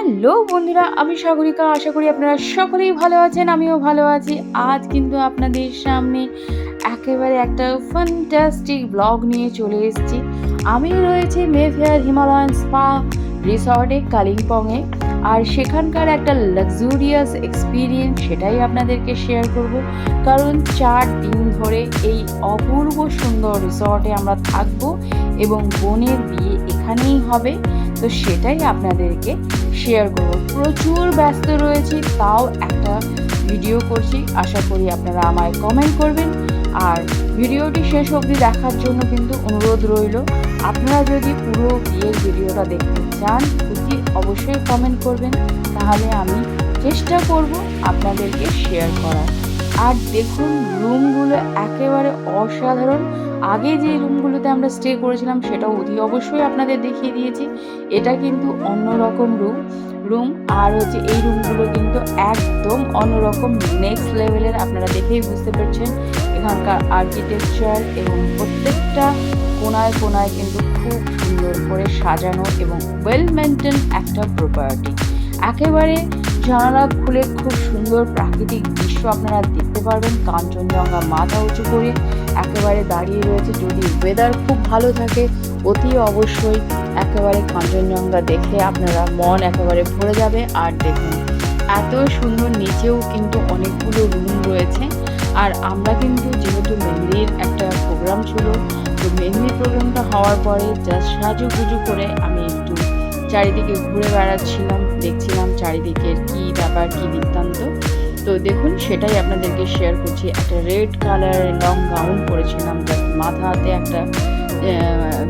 Hello বন্ধুরা, আমি সাগরিকা। আশা করি আপনারা সকলেই ভালো আছেন, আমিও ভালো আছি। আজ কিন্তু আপনাদের সামনে একেবারে একটা ফ্যান্টাস্টিক ব্লগ নিয়ে চলে এসেছি। আমি রয়েছি মেফেয়ার হিমালয়ান স্পা রিসর্টে, কালিম্পংয়ে। আর সেখানকার একটা লাক্সুরিয়াস এক্সপিরিয়েন্স সেটাই আপনাদেরকে শেয়ার করব। কারণ চার দিন ধরে এই অপূর্ব সুন্দর রিসর্টে আমরা থাকব এবং বোনের বিয়ে এখানেই হবে। তো সেটাই আপনাদেরকে শেয়ার করব। প্রচুর ব্যস্ত রয়েছি, তাও একটা ভিডিও করছি। আশা করি আপনারা আমায় কমেন্ট করবেন। আর ভিডিওটি শেষ অবধি দেখার জন্য কিন্তু অনুরোধ রইল। আপনারা যদি পুরো বিয়ের ভিডিওটা দেখতে চান, অতি অবশ্যই কমেন্ট করবেন। তাহলে আমি চেষ্টা করব আপনাদেরকে শেয়ার করার। আর দেখুন রুমগুলো একেবারে অসাধারণ। আগে যে রুমগুলোতে আমরা স্টে করেছিলাম, সেটাও অতি অবশ্যই আপনাদের দেখিয়ে দিয়েছি। এটা কিন্তু অন্যরকম রুম রুম আর হচ্ছে এই রুমগুলো কিন্তু একদম অন্যরকম নেক্সট লেভেলের আপনারা দেখেই বুঝতে পারছেন। এখানকার আর্কিটেকচার এবং প্রত্যেকটা কোনায় কোনায় কিন্তু খুব সুন্দর করে সাজানো এবং ওয়েল মেনটেন একটা প্রপার্টি একেবারে জানালা খুলে খুব সুন্দর প্রাকৃতিক দৃশ্য আপনারা দেখতে পারবেন। কাঞ্চনজঙ্ঘা মাথা উঁচু করে একেবারে দাঁড়িয়ে রয়েছে। যদি ওয়েদার খুব ভালো থাকে, অতি অবশ্যই একেবারে কাঞ্চনজঙ্ঘা দেখে আপনারা মন একেবারে ভরে যাবে। আর দেখুন, এত সুন্দর নিচেও কিন্তু অনেকগুলো রুম রয়েছে। আর আমরা কিন্তু যেহেতু মেহেন্দির একটা প্রোগ্রাম ছিল, তো মেহেন্দি প্রোগ্রামটা হওয়ার পরে জাস্ট সাজুগুজু করে আমি একটু চারিদিকে ঘুরে বেড়াচ্ছিলাম, দেখছিলাম চারিদিকের কি ব্যাপার, কি বৃত্তান্ত। তো দেখুন, সেটাই আপনাদেরকে শেয়ার করছি। একটা রেড কালার লং গাউন পরেছিলাম জাস্ট মাথাতে একটা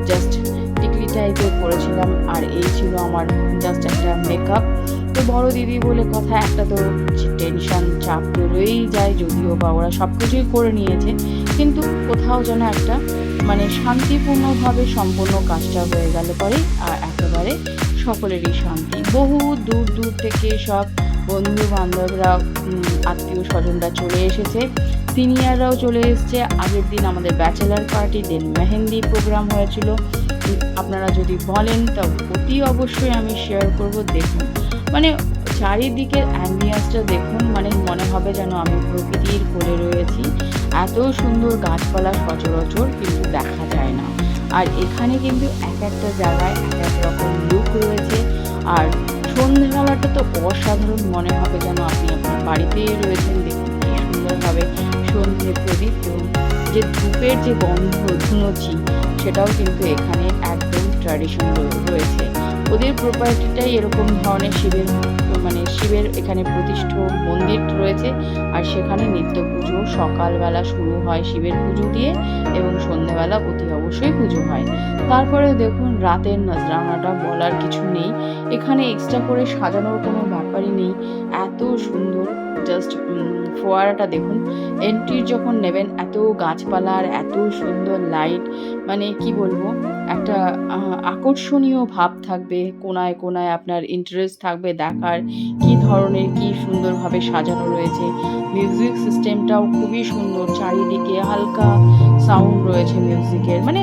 জাস্ট টিকলি টাইপের পরেছিলাম, আর এই ছিল আমার জাস্ট একটা মেকআপ তো বড় দিদি বলে, কথা একটা তো টেনশন চাপ তো রয়েই যায়, যদিও বা ওরা সব কিছুই করে নিয়েছে। কিন্তু কোথাও যেন একটা মানে শান্তিপূর্ণভাবে সম্পূর্ণ কাজটা হয়ে গেল পরে, আর একেবারে সকলেরই শান্তি। বহু দূর দূর থেকে সব বন্ধু বান্ধবরা আত্মীয় স্বজনরা চলে এসেছে। সিনিয়ররাও চলে এসেছে। আগের দিন আমাদের bachelor party, then mehendi programme হয়েছিল। আপনারা যদি বলেন, তা অতি অবশ্যই আমি শেয়ার করব। দেখুন মানে চারিদিকের অ্যাম্বিয়েন্সটা দেখুন মানে মনে হবে যেন আমি প্রকৃতির কোলে রয়েছি। এত সুন্দর গাছপালা, সচরাচর কিন্তু দেখা যায় না। আর এখানে কিন্তু এক একটা জায়গায় এক এক রকম লুক রয়েছে। আর সন্ধ্যেবেলাটা তো অসাধারণ মনে হবে যেন আপনি আপনার বাড়িতেই রয়েছেন। দেখুন কি সুন্দরভাবে সন্ধ্যে প্রদীপ এবং যে ধূপের যে গন্ধ ধুনুচি সেটাও কিন্তু এখানে একদম ট্র্যাডিশন রয়েছে। ওদের প্রপার্টিটাই এরকম ধরনের শিবের মানে শিবের এখানে প্রতিষ্ঠ মন্দির রয়েছে আর সেখানে নিত্য পুজো। সকালবেলা শুরু হয় শিবের পুজো দিয়ে এবং সন্ধ্যাবেলা অতি অবশ্যই পুজো হয়। তারপরে দেখুন রাতের নজরানাটা বলার কিছু নেই। এখানে এক্সট্রা করে সাজানোর কোনো ব্যাপারই নেই এত সুন্দর জাস্ট ফোয়ারাটা দেখুন। এন্ট্রি যখন নেবেন, এত গাছপালার এত সুন্দর লাইট মানে কি বলব, একটা আকর্ষণীয় ভাব থাকবে, কোনায় কোনায় আপনার ইন্টারেস্ট থাকবে দেখার, কি ধরনের, কি সুন্দরভাবে সাজানো রয়েছে। মিউজিক সিস্টেমটাও খুবই সুন্দর, চারিদিকে হালকা সাউন্ড রয়েছে মিউজিকের মানে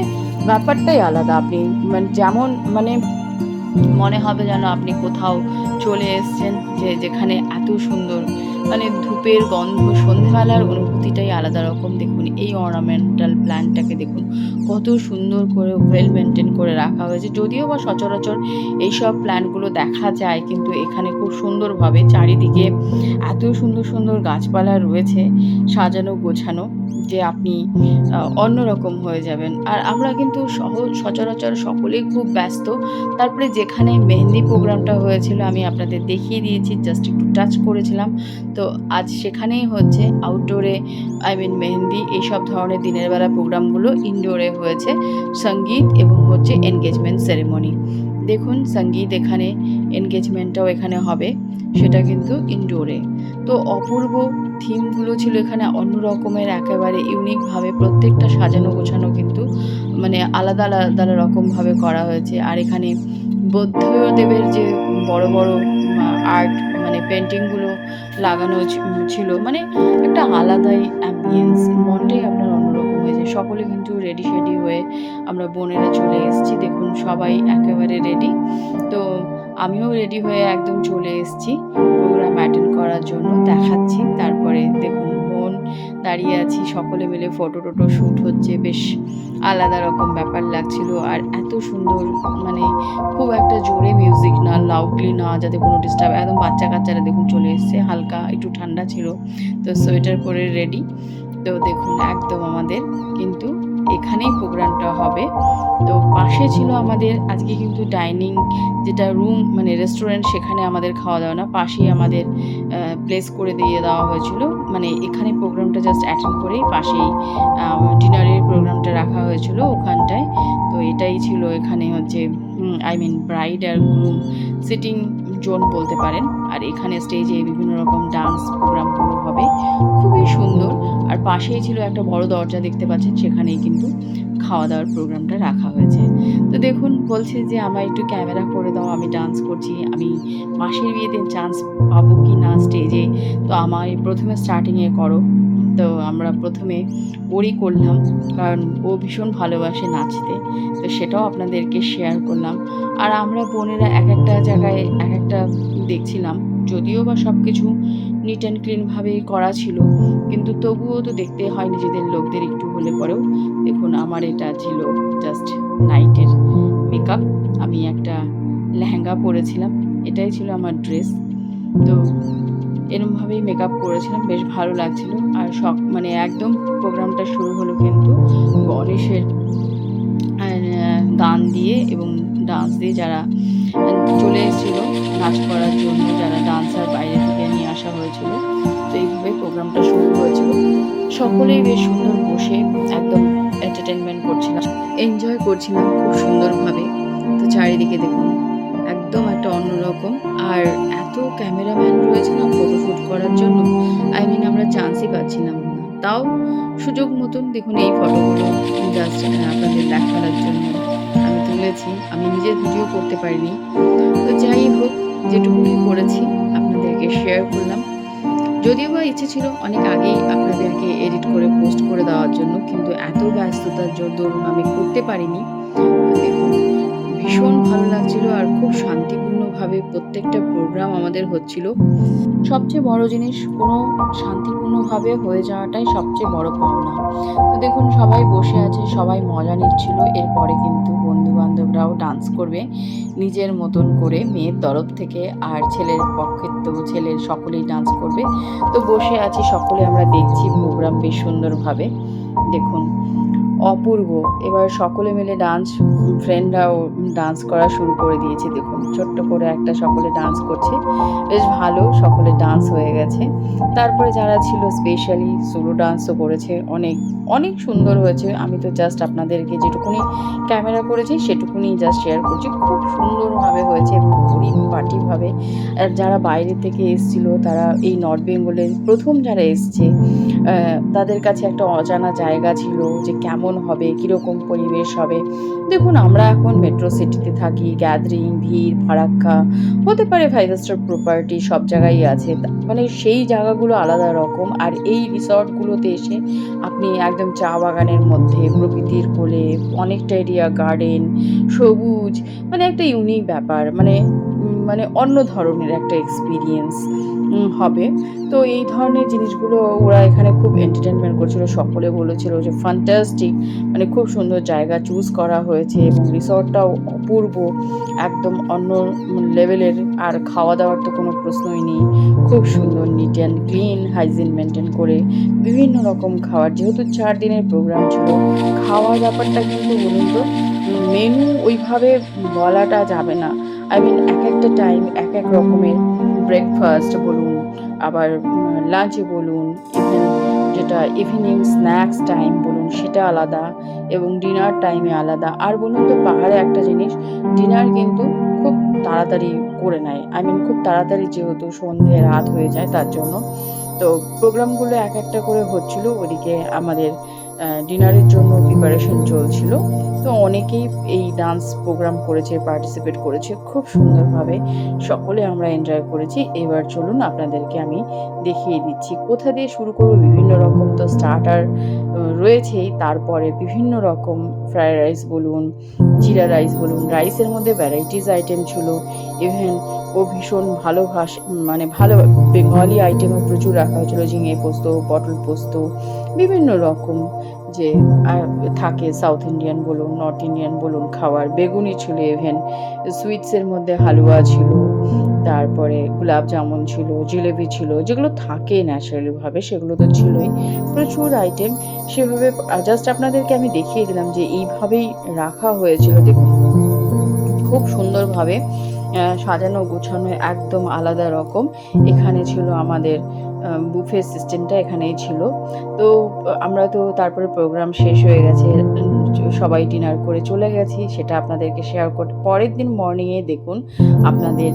ব্যাপারটাই আলাদা, আপনি মানে যেমন মানে মনে হবে যেন আপনি কোথাও চলে এসছেন যে যেখানে এত সুন্দর মানে ধূপের গন্ধ সন্ধেবেলার অনুভূতিটাই আলাদা রকম। দেখুন, এই অর্নামেন্টাল প্ল্যান্টটাকে দেখুন, কত সুন্দর করে ওয়েল মেনটেন করে রাখা হয়েছে। যদিও বা সচরাচর এইসব প্ল্যান্টগুলো দেখা যায়, কিন্তু এখানে খুব সুন্দরভাবে চারিদিকে এত সুন্দর সুন্দর গাছপালা রয়েছে, সাজানো, গোছানো, যে আপনি অন্যরকম হয়ে যাবেন। আর আমরা কিন্তু সহজ সচরাচর সকলেই খুব ব্যস্ত। তারপরে যেখানে মেহেন্দি প্রোগ্রামটা হয়েছিল, আমি আপনাদের দেখিয়ে দিয়েছি জাস্ট একটু টাচ করেছিলাম। তো আজ সেখানেই হচ্ছে। আউটডোরে আই মিন মেহেন্দি, এইসব ধরনের দিনের বেলা প্রোগ্রামগুলো ইনডোরে হয়েছে। সংগীত এবং হচ্ছে এনগেজমেন্ট সেরেমনি দেখুন সংগীত এখানে এনগেজমেন্টটাও এখানে হবে। সেটা কিন্তু ইনডোরে তো অপূর্ব থিমগুলো ছিল এখানে অন্য রকমের একেবারে ইউনিকভাবে প্রত্যেকটা সাজানো গোছানো কিন্তু মানে আলাদা আলাদা রকমভাবে করা হয়েছে। আর এখানে বৌদ্ধদেবের যে বড় বড় আর্ট মানে পেন্টিংগুলো লাগানো ছিল। মানে একটা আলাদাই অ্যাম্বিয়েন্স মনটাই আপনার অন্যরকম হয়েছে সকলে কিন্তু রেডি শেডি হয়ে আমরা বোনেরা চলে এসেছি। দেখুন, সবাই একেবারে রেডি তো আমিও রেডি হয়ে একদম চলে এসেছি প্রোগ্রাম অ্যাটেন্ড করার জন্য। দেখাচ্ছি, তারপরে দেখুন দাঁড়িয়ে আছি, সকলে মিলে ফটো টোটো শ্যুট হচ্ছে। বেশ আলাদা রকম ব্যাপার লাগছিল আর এত সুন্দর মানে খুব একটা জোরে মিউজিক না লাউডলি না, যাতে কোনো ডিস্টার্ব একদম বাচ্চা কাচ্চারা দেখুন চলে এসছে, হালকা একটু ঠান্ডা ছিল। তো সোয়েটার পরে রেডি তো দেখুন, একদম আমাদের, কিন্তু এখানেই প্রোগ্রামটা হবে। তো পাশে ছিল আমাদের আজকে কিন্তু ডাইনিং যেটা রুম মানে রেস্টুরেন্ট সেখানে আমাদের খাওয়া দাওয়া না, পাশেই আমাদের প্লেস করে দিয়ে দেওয়া হয়েছিল। মানে এখানে প্রোগ্রামটা জাস্ট অ্যাটেন্ড করেই পাশেই ডিনারের প্রোগ্রামটা রাখা হয়েছিল ওখানটায়। তো এটাই ছিল এখানে হচ্ছে আই মিন ব্রাইড আর গ্রুম সিটিং জোন বলতে পারেন। আর এখানে স্টেজে বিভিন্ন রকম ডান্স প্রোগ্রামগুলো হবে। খুবই সুন্দর। আর পাশেই ছিল একটা বড় দরজা দেখতে পাচ্ছেন, সেখানেই কিন্তু খাওয়া দাওয়ার প্রোগ্রামটা রাখা হয়েছে। তো দেখুন, বলছে যে আমার একটু ক্যামেরা করে দাও, আমি ডান্স করছি, আমি মাসির বিয়েতে চান্স পাবো কি না স্টেজে তো আমায় প্রথমে স্টার্টিংয়ে করো। তো আমরা প্রথমে ওরই করলাম, কারণ ও ভীষণ ভালোবাসে নাচতে। তো সেটাও আপনাদেরকে শেয়ার করলাম। আর আমরা বোনেরা এক একটা জায়গায় এক একটা দেখছিলাম, যদিও বা সব কিছু নিট অ্যান্ড ক্লিনভাবেই করা ছিল। কিন্তু তবুও তো দেখতে হয় নিজেদের লোকদের একটু হলে পরেও। দেখুন, আমার এটা ছিল জাস্ট নাইটের মেকআপ আমি একটা লেহেঙ্গা পরেছিলাম, এটাই ছিল আমার ড্রেস তো এরমভাবেই মেকআপ করেছিলাম, বেশ ভালো লাগছিল। আর সব মানে একদম প্রোগ্রামটা শুরু হলো কিন্তু গণেশের গান দিয়ে এবং ডান্স দিয়ে যারা চলে এসেছিল, নাচ করার জন্য যারা ডান্সার বাইরে থেকে নিয়ে আসা হয়েছিল। তো এইভাবে প্রোগ্রামটা শুরু হয়েছিল। সকলেই বেশ সুন্দর বসে একদম এন্টারটেনমেন্ট করছিলাম। এনজয় করছিলাম খুব সুন্দরভাবে। তো চারিদিকে দেখুন, একদম একটা অন্যরকম। আর এত ক্যামেরাম্যান রয়েছে না ফটোশ্যুট করার জন্য। আই মিন আমরা চান্সই পাচ্ছিলাম না। তাও সুযোগ মতন দেখুন এই ফটোগুলো জাস্ট আপনাদের দেখানোর জন্য। তুলেছি আমি নিজের ভিডিও করতে পারিনি। তো যাই হোক যেটুকুনি করেছি, আপনাদেরকে শেয়ার করলাম। যদিও বা ইচ্ছে ছিল অনেক আগেই আপনাদেরকে এডিট করে পোস্ট করে দেওয়ার জন্য, কিন্তু এত ব্যস্ততার জন্য আমি করতে পারিনি। ভীষণ ভালো লাগছিল আর খুব শান্তিপূর্ণভাবে প্রত্যেকটা প্রোগ্রাম আমাদের হচ্ছিল। সবচেয়ে বড় জিনিস কোনো শান্তিপূর্ণভাবে হয়ে যাওয়াটাই সবচেয়ে বড় পাওনা তো দেখুন, সবাই বসে আছে, সবাই মজা নিচ্ছিল, এরপরে কিন্তু বন্ধু বান্ধবরাও ডান্স করবে নিজের মতন করে মেয়ের তরফ থেকে আর ছেলের পক্ষের তো ছেলের সকলেই ডান্স করবে। তো বসে আছি, সকলে আমরা দেখছি প্রোগ্রাম বেশ সুন্দরভাবে। দেখুন অপূর্ব। এবার সকলে মিলে ডান্স ফ্রেন্ডরাও ডান্স করা শুরু করে দিয়েছে। দেখুন, ছোট্ট করে একটা সকলে ডান্স করছে। বেশ ভালো, সকলে ডান্স হয়ে গেছে। তারপরে যারা ছিল স্পেশালি সোলো ডান্সও করেছে, অনেক অনেক সুন্দর হয়েছে। আমি তো জাস্ট আপনাদেরকে যেটুকুনি ক্যামেরা করেছি সেটুকুনি জাস্ট শেয়ার করছি। খুব সুন্দরভাবে হয়েছে পরিপাটিভাবে যারা বাইরে থেকে এসেছিল, তারা এই নর্থ বেঙ্গলের প্রথম যারা এসছে তাদের কাছে একটা অজানা জায়গা ছিল যে কেমন হবে, কীরকম পরিবেশ হবে। দেখুন, আমরা এখন মেট্রো সিটিতে থাকি গ্যাদারিং ভিড় ফারাক্কা হতে পারে ফাইভ স্টার প্রপার্টি সব জায়গায় আছে। মানে সেই জায়গাগুলো আলাদা রকম। আর এই রিসর্টগুলোতে এসে আপনি একদম চা বাগানের মধ্যে, প্রকৃতির কোলে, অনেকটা এরিয়া গার্ডেন সবুজ মানে একটা ইউনিক ব্যাপার। মানে মানে অন্য ধরনের একটা এক্সপিরিয়েন্স হবে। তো এই ধরনের জিনিসগুলো ওরা এখানে খুব এন্টারটেনমেন্ট করছিল, সকলে বলেছিল যে ফান্টাস্টিক মানে খুব সুন্দর জায়গা চুজ করা হয়েছে এবং রিসর্টটাও অপূর্ব, একদম অন্য লেভেলের আর খাওয়া দাওয়ার তো কোনো প্রশ্নই নেই। খুব সুন্দর neat and clean hygiene maintain করে বিভিন্ন রকম খাবার যেহেতু চার দিনের প্রোগ্রাম ছিল খাওয়া ব্যাপারটা কিন্তু বলুন তো মেনু ওইভাবে বলাটা যাবে না। আই মিন এক একটা টাইম এক এক রকমের ব্রেকফাস্ট বলুন, আবার লাঞ্চে বলুন ইভেন যেটা ইভিনিং স্ন্যাক্স টাইম বলুন, সেটা আলাদা এবং ডিনার টাইমে আলাদা। আর বলুন তো, পাহাড়ে একটা জিনিস ডিনার কিন্তু খুব তাড়াতাড়ি করে নেয়। আই মিন খুব তাড়াতাড়ি যেহেতু সন্ধে, রাত হয়ে যায়, তার জন্য। তো প্রোগ্রামগুলো এক একটা করে হচ্ছিল, ওদিকে আমাদের ডিনারের জন্য প্রিপারেশন চলছিল। তো অনেকেই এই ডান্স প্রোগ্রাম করেছে পার্টিসিপেট করেছে। খুব সুন্দরভাবে সকলে আমরা এনজয় করেছি। এবার চলুন আপনাদেরকে আমি দেখিয়ে দিচ্ছি। কোথা দিয়ে শুরু করব? বিভিন্ন রকম তো স্টার্টার রয়েছেই তারপরে বিভিন্ন রকম ফ্রায়েড রাইস বলুন, জিরা রাইস বলুন রাইসের মধ্যে ভ্যারাইটিস আইটেম ছিল ইভেন ও ভীষণ ভালো ভাষ মানে ভালো বেঙ্গলি আইটেমও প্রচুর রাখা হয়েছিল, ঝিঙে পোস্ত, পটল পোস্ত, বিভিন্ন রকম যে থাকে সাউথ ইন্ডিয়ান বলুন নর্থ ইন্ডিয়ান বলুন, খাওয়ার বেগুনি ছিল ইভেন সুইটসের মধ্যে হালুয়া ছিল, তারপরে গোলাপ জামুন ছিল, জিলেবি ছিল, যেগুলো থাকে ন্যাচারালিভাবে সেগুলো তো ছিলই। প্রচুর আইটেম সেভাবে জাস্ট আপনাদেরকে আমি দেখিয়ে দিলাম যে, এইভাবেই রাখা হয়েছিল, দেখুন। খুব সুন্দরভাবে সাজানো গোছানো একদম আলাদা রকম। এখানে ছিল আমাদের বুফে সিস্টেমটা এখানেই ছিল। তো, আমরা তো তারপরে প্রোগ্রাম শেষ হয়ে গেছে। সবাই ডিনার করে চলে গেছি। সেটা আপনাদেরকে শেয়ার করতে পরের দিন মর্নিংয়ে দেখুন, আপনাদের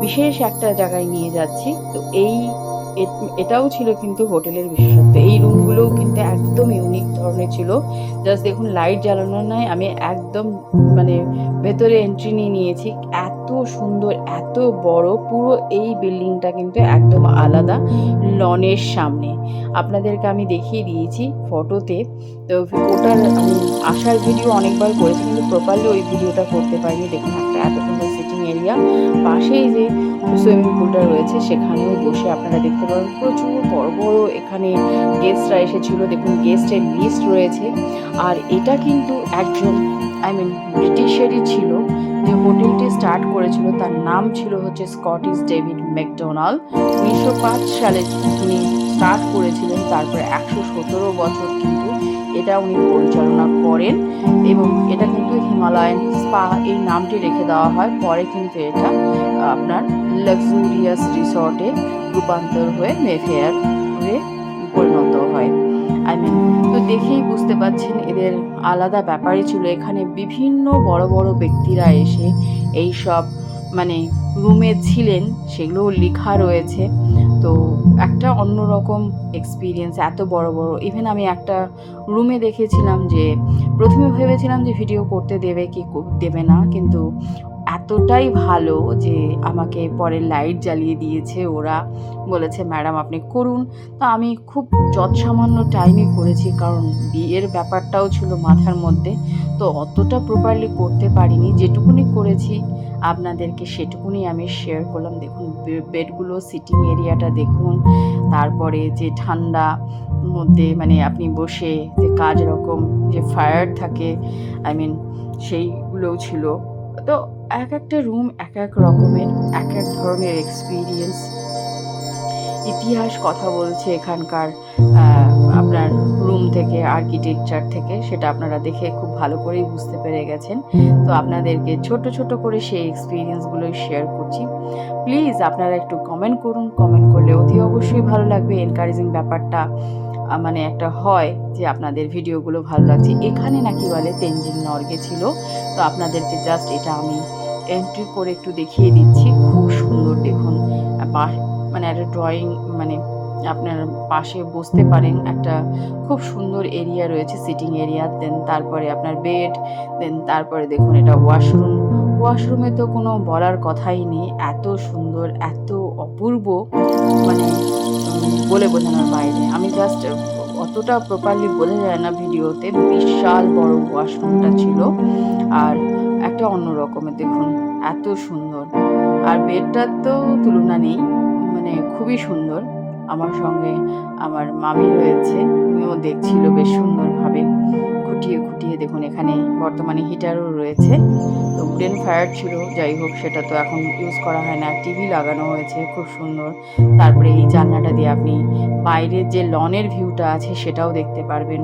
বিশেষ একটা জায়গায় নিয়ে যাচ্ছি। তো এই এটাও ছিল কিন্তু হোটেলের বিশেষত্ব। এই রুমগুলোও কিন্তু একদম ইউনিক ধরনের ছিল। জাস্ট দেখুন লাইট জ্বালানো নয়, আমি একদম মানে ভেতরে এন্ট্রি নিয়ে নিয়েছি। এত সুন্দর, এত বড়, পুরো এই বিল্ডিংটা কিন্তু একদম আলাদা লনের সামনে। আপনাদেরকে আমি দেখিয়ে দিয়েছি ফটোতে তো ওটার আসার ভিডিও অনেকবার করেছি, কিন্তু প্রপারলি ওই ভিডিওটা করতে পারিনি। দেখুন, একটা এত সুন্দর এরিয়া পাশেই যে সুইমিং পুলটা রয়েছে, সেখানেও বসে আপনারা দেখতে পাবেন প্রচুর বড় বড় এখানে গেস্টরা এসেছিল। দেখুন গেস্টের লিস্ট রয়েছে। আর এটা কিন্তু একজন আই মিন ব্রিটিশেরই ছিল। যে হোটেলটি স্টার্ট করেছিল, তার নাম ছিল হচ্ছে স্কটিশ ডেভিড ম্যাকডোনাল্ড উনিশশো পাঁচ সালে তিনি স্টার্ট করেছিলেন, তারপরে একশো সতেরো বছর কিন্তু এটা উনি পরিচালনা করেন এবং এটা কিন্তু হিমালয়ান স্পা এই নামটি রেখে দেওয়া হয়। পরে কিন্তু এটা আপনার লাক্সুরিয়াস রিসর্টে রূপান্তর হয়ে মেফেয়ার হয়ে পরিণত হয়। আই মিন তো দেখেই বুঝতে পারছেন এদের আলাদা ব্যাপারই ছিল। এখানে বিভিন্ন বড় বড় ব্যক্তিরা এসে এই সব মানে রুমে ছিলেন, সেগুলোও লেখা রয়েছে। তো একটা অন্যরকম এক্সপিরিয়েন্স এত বড় বড়। ইভেন আমি একটা রুমে দেখেছিলাম যে, প্রথমে ভেবেছিলাম যে ভিডিও করতে দেবে কি, দেবে না। কিন্তু এতটাই ভালো যে আমাকে পরে লাইট জ্বালিয়ে দিয়েছে। ওরা বলেছে ম্যাডাম আপনি করুন। তো আমি খুব যৎসামান্য টাইমে করেছি, কারণ বিয়ের ব্যাপারটাও ছিল মাথার মধ্যে। তো অতটা প্রপারলি করতে পারিনি। যেটুকুনি করেছি, আপনাদেরকে সেটুকুনি আমি শেয়ার করলাম। দেখুন বেডগুলো সিটিং এরিয়াটা দেখুন। তারপরে যে ঠান্ডা মধ্যে মানে আপনি বসে যে কাজ রকম, যে ফায়ার থাকে আই মিন সেইগুলোও ছিল। তো এক একটা রুম এক এক রকমের, এক এক ধরনের এক্সপিরিয়েন্স ইতিহাস কথা বলছে এখানকার আপনার রুম থেকে আর্কিটেকচার থেকে, সেটা আপনারা দেখে খুব ভালো করেই বুঝতে পেরে গেছেন। তো আপনাদেরকে ছোট ছোট করে সেই এক্সপিরিয়েন্সগুলোই শেয়ার করছি। প্লিজ আপনারা একটু কমেন্ট করুন কমেন্ট করলে অতি অবশ্যই ভালো লাগবে। এনকারেজিং ব্যাপারটা মানে একটা হয় যে আপনাদের ভিডিওগুলো ভালো লাগছে। এখানে নাকি বলে তেঞ্জিং নর্গে ছিল। তো আপনাদেরকে জাস্ট এটা আমি এন্ট্রি করে একটু দেখিয়ে দিচ্ছি। খুব সুন্দর দেখুন। মানে একটা ড্রয়িং মানে আপনার পাশে বসতে পারেন। একটা খুব সুন্দর এরিয়া রয়েছে সিটিং এরিয়া দেন তারপরে আপনার বেড দেন তারপরে দেখুন এটা ওয়াশরুম ওয়াশরুমে তো কোনো বলার কথাই নেই। এত সুন্দর, এত অপূর্ব মানে বলে বোঝানোর বাইরে। আমি জাস্ট অতটা প্রপারলি বোঝা যায় না ভিডিওতে, বিশাল বড় ওয়াশরুমটা ছিল। আর একটা অন্য রকমের, দেখুন, এত সুন্দর। আর বেডটার তো তুলনা নেই মানে খুবই সুন্দর। আমার সঙ্গে আমার মামি রয়েছে। উনিও দেখছিল বেশ সুন্দরভাবে। খুঁটিয়ে খুঁটিয়ে দেখুন, এখানে বর্তমানে হিটারও রয়েছে। তো উডেন ফায়ার ছিল, যাই হোক, সেটা তো এখন ইউজ করা হয় না। টিভি লাগানো হয়েছে, খুব সুন্দর। তারপরে এই জানলাটা দিয়ে আপনি বাইরের যে লনের ভিউটা আছে, সেটাও দেখতে পারবেন।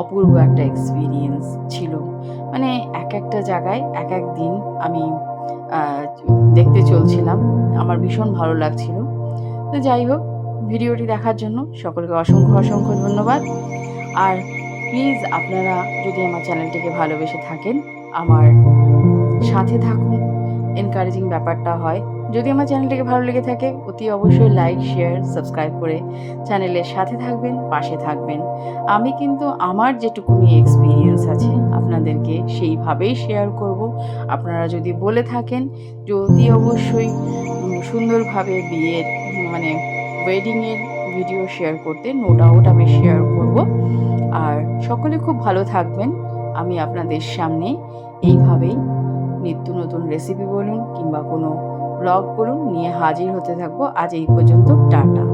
অপূর্ব একটা এক্সপিরিয়েন্স ছিল। মানে এক একটা জায়গায় এক এক দিন আমি দেখতে চলছিলাম। আমার ভীষণ ভালো লাগছিল। তো যাই হোক ভিডিওটি দেখার জন্য সকলকে অসংখ্য অসংখ্য ধন্যবাদ। আর প্লিজ আপনারা যদি আমার চ্যানেলটিকে ভালোবেসে থাকেন, আমার সাথে থাকুন। এনকারেজিং ব্যাপারটা হয়। যদি আমার চ্যানেলটিকে ভালো লেগে থাকে, অতি অবশ্যই লাইক, শেয়ার, সাবস্ক্রাইব করে চ্যানেলের সাথে থাকবেন, পাশে থাকবেন। আমি কিন্তু আমার যেটুকুনি এক্সপিরিয়েন্স আছে, আপনাদেরকে সেইভাবেই শেয়ার করব। আপনারা যদি বলে থাকেন যে অতি অবশ্যই সুন্দরভাবে বিয়ের মানে ওয়েডিংয়ের ভিডিও শেয়ার করতে নো ডাউট আমি শেয়ার করব। আর সকলে খুব ভালো থাকবেন। আমি আপনাদের সামনে এইভাবেই নিত্য নতুন রেসিপি বলুন কিংবা কোনো ব্লগ বলুন নিয়ে হাজির হতে থাকব। আজ এই পর্যন্ত, টাটা।